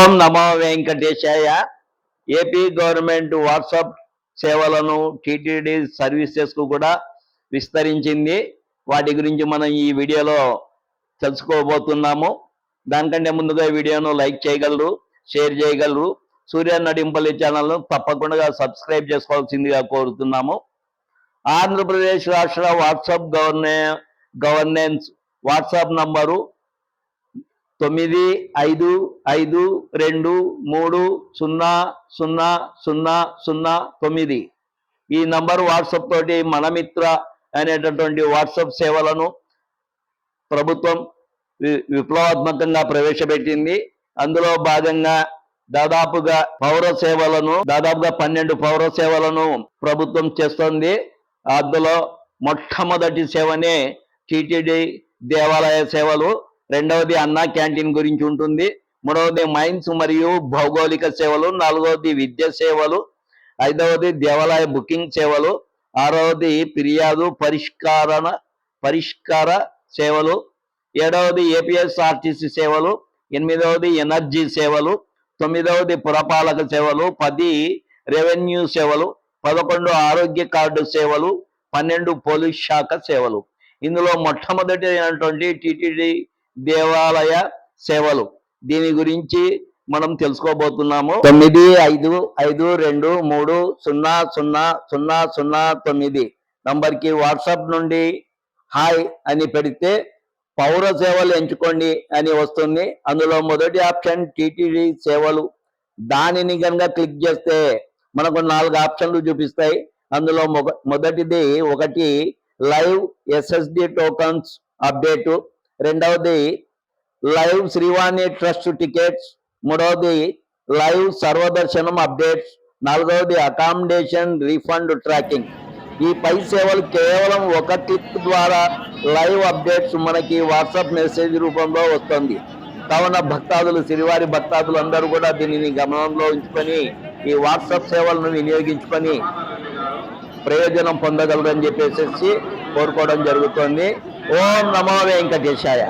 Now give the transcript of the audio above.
ఓం నమో వెంకటేశాయ. AP government WhatsApp సేవలను టీటీడీ సర్వీసెస్కు కూడా విస్తరించింది. వాటి గురించి మనం ఈ వీడియోలో తెలుసుకోబోతున్నాము. దానికంటే ముందుగా వీడియోను లైక్ చేయగలరు షేర్ చేయగలరు. సూర్య నడింపల్లి ఛానల్ను తప్పకుండా సబ్స్క్రైబ్ చేసుకోవాల్సిందిగా కోరుతున్నాము. ఆంధ్రప్రదేశ్ రాష్ట్ర వాట్సాప్ గవర్నె గవర్నెన్స్ వాట్సాప్ నంబరు తొమ్మిది ఐదు ఐదు రెండు మూడు సున్నా సున్నా సున్నా సున్నా తొమ్మిది. ఈ నంబర్ వాట్సాప్ తోటి మనమిత్ర అనేటటువంటి వాట్సాప్ సేవలను ప్రభుత్వం వి- విప్లవాత్మకంగా ప్రవేశపెట్టింది. అందులో భాగంగా దాదాపుగా పౌర సేవలను దాదాపుగా పన్నెండు పౌర సేవలను ప్రభుత్వం చేస్తుంది. అందులో మొట్టమొదటి సేవనే టీటీడీ దేవాలయ సేవలు. రెండవది అన్నా క్యాంటీన్ గురించి ఉంటుంది. మూడవది మైన్స్ మరియు భౌగోళిక సేవలు నాలుగవది విద్య సేవలు ఐదవది దేవాలయ బుకింగ్ సేవలు ఆరవది ఫిర్యాదు పరిష్కారణ పరిష్కార సేవలు ఏడవది ఏపీఎస్ఆర్టీసీ సేవలు ఎనిమిదవది ఎనర్జీ సేవలు తొమ్మిదవది పురపాలక సేవలు పది రెవెన్యూ సేవలు పదకొండు ఆరోగ్య కార్డు సేవలు పన్నెండు పోలీస్ శాఖ సేవలు. ఇందులో మొట్టమొదటి అయినటువంటి టీటీడీ దేవాలయ సేవలు. దీని గురించి మనం తెలుసుకోబోతున్నాము. తొమ్మిది ఐదు ఐదు రెండు మూడు సున్నా సున్నా సున్నా సున్నా తొమ్మిది. నంబర్కి వాట్సాప్ నుండి హాయ్ అని పెడితే పౌర సేవలు ఎంచుకోండి అని వస్తుంది. అందులో మొదటి ఆప్షన్ టిటిడి సేవలు. దానిని కనుక క్లిక్ చేస్తే మనకు నాలుగు ఆప్షన్లు చూపిస్తాయి. అందులో మొదటిది ఒకటి లైవ్ ఎస్ఎస్డి టోకన్స్ అప్డేటు. రెండవది లైవ్ శ్రీవాణి ట్రస్ట్ టికెట్స్. మూడవది లైవ్ సర్వదర్శనం అప్డేట్స్. నాలుగవది అకామిడేషన్ రీఫండ్ ట్రాకింగ్. ఈ పై సేవలు కేవలం ఒక క్లిక్ ద్వారా లైవ్ అప్డేట్స్ మనకి వాట్సాప్ మెసేజ్ రూపంలో వస్తుంది. కావున భక్తాదులు శ్రీవారి భక్తాదులు అందరూ కూడా దీనిని గమనంలో ఉంచుకొని ఈ వాట్సాప్ సేవలను వినియోగించుకొని ప్రయోజనం పొందగలరని చెప్పేసి కోరుకోవడం జరుగుతుంది. ఓం నమో వెంకటేశాయ.